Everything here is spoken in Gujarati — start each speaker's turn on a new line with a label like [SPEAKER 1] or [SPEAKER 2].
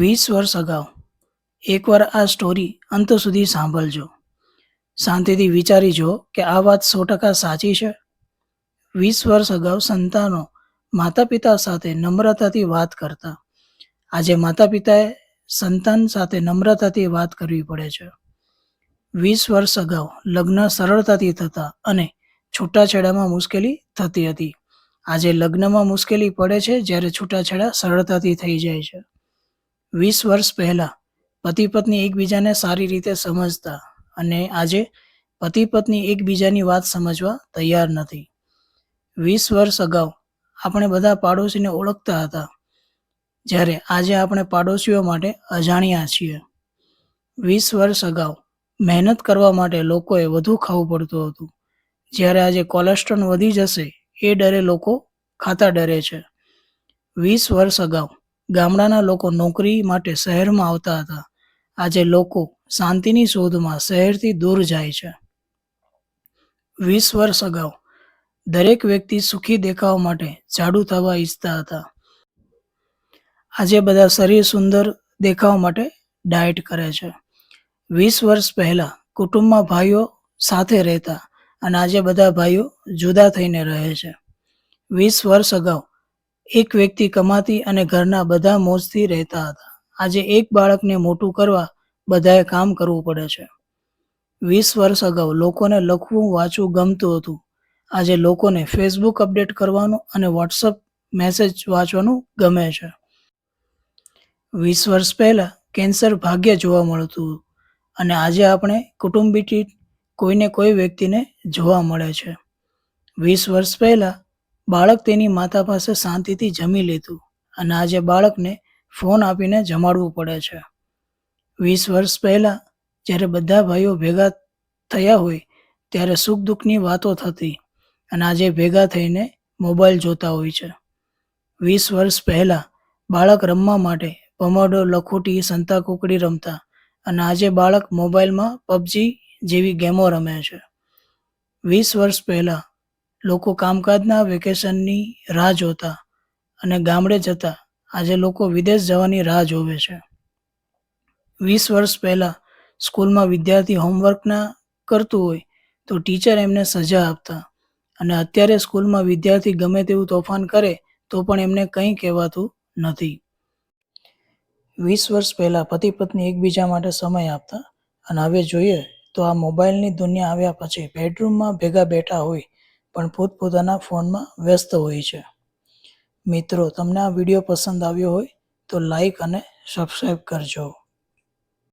[SPEAKER 1] વીસ વર્ષ અગાઉ. એકવાર આ સ્ટોરી અંત સુધી સાંભળજો. શાંતિથી વિચારી જો કે આ વાત સો ટકા સાચી છે. વીસ વર્ષ અગાઉ સંતાનો માતા પિતા સાથે નમ્રતાથી વાત કરતા. આજે માતા પિતાએ સંતાન સાથે નમ્રતાથી વાત કરવી પડે છે. વીસ વર્ષ અગાઉ લગ્ન સરળતાથી થતા અને છૂટાછેડામાં મુશ્કેલી થતી હતી. આજે લગ્નમાં મુશ્કેલી પડે છે જ્યારે છૂટાછેડા સરળતાથી થઈ જાય છે. વીસ વર્ષ પહેલાં પતિ પત્ની એકબીજાને સારી રીતે સમજતા અને આજે પતિ પત્ની એકબીજાની વાત સમજવા તૈયાર નથી. વીસ વર્ષ અગાઉ આપણે બધા પાડોશીને ઓળખતા હતા, જ્યારે આજે આપણે પાડોશીઓ માટે અજાણ્યા છીએ. વીસ વર્ષ અગાઉ મહેનત કરવા માટે લોકોએ વધુ ખાવું પડતું હતું. જ્યારે આજે કોલેસ્ટ્રોલ વધી જશે, એ ડરે લોકો ખાતા ડરે છે. વીસ વર્ષ અગાઉ ગામડાના લોકો નોકરી માટે શહેરમાં આવતા હતા. આજે લોકો શાંતિની શોધમાં શહેરથી દૂર જાય છે. વીસ વર્ષ અગાઉ દરેક વ્યક્તિ સુખી દેખાવા માટે જાડુ થવા ઈચ્છતા હતા. આજે બધા શરીર સુંદર દેખાવા માટે ડાયટ કરે છે. વીસ વર્ષ પહેલાં કુટુંબમાં ભાઈઓ સાથે રહેતા અને આજે બધા ભાઈઓ જુદા થઈને રહે છે. વીસ વર્ષ અગાઉ એક વ્યક્તિ કમાતી અને ઘરના બધા મોજથી રહેતા હતા. આજે એક બાળકને મોટું કરવા બધાએ કામ કરવું પડે છે. વીસ વર્ષ અગાઉ લોકોને લખવું, વાંચવું ગમતું હતું. આજે લોકોને ફેસબુક અપડેટ કરવાનું અને વોટ્સઅપ મેસેજ વાંચવાનું ગમે છે. વીસ વર્ષ પહેલાં કેન્સર ભાગ્ય જોવા મળતું અને આજે આપણે કુટુંબીથી કોઈને કોઈ વ્યક્તિને જોવા મળે છે. વીસ વર્ષ પહેલા બાળક તેની માતા પાસે શાંતિથી જમી લેતું અને આજે બાળકને ફોન આપીને જમાડવું પડે છે. વીસ વર્ષ પહેલાં જ્યારે બધા ભાઈઓ ભેગા થયા હોય ત્યારે સુખ દુઃખની વાતો થતી અને આજે ભેગા થઈને મોબાઈલ જોતા હોય છે. વીસ વર્ષ પહેલાં બાળક રમવા માટે ભમરડો લખોટી સંતા કુકડી રમતા અને આજે બાળક મોબાઈલમાં પબજી જેવી ગેમો રમે છે. વીસ વર્ષ પહેલા લોકો કામકાજના વેકેશનની રાહ જોતા અને ગામડે જતા આજે લોકો વિદેશ જવાની રાહ જોવે છે. વીસ વર્ષ પહેલાં સ્કૂલમાં વિદ્યાર્થી હોમવર્કના કરતું હોય તો ટીચર એમને સજા આપતા અને અત્યારે સ્કૂલમાં વિદ્યાર્થી ગમે તેવું તોફાન કરે તો પણ એમને કંઈ કહેવાતું નથી. વીસ વર્ષ પહેલાં પતિ પત્ની એકબીજા માટે સમય આપતા અને હવે જોઈએ તો આ મોબાઈલની દુનિયા આવ્યા પછી બેડરૂમમાં ભેગા બેઠા હોય પણ પોતપોતાના ફોનમાં વ્યસ્ત હોય છે. મિત્રો, તમને આ વીડિયો પસંદ આવ્યો હોય તો લાઈક અને સબસ્ક્રાઈબ કરજો.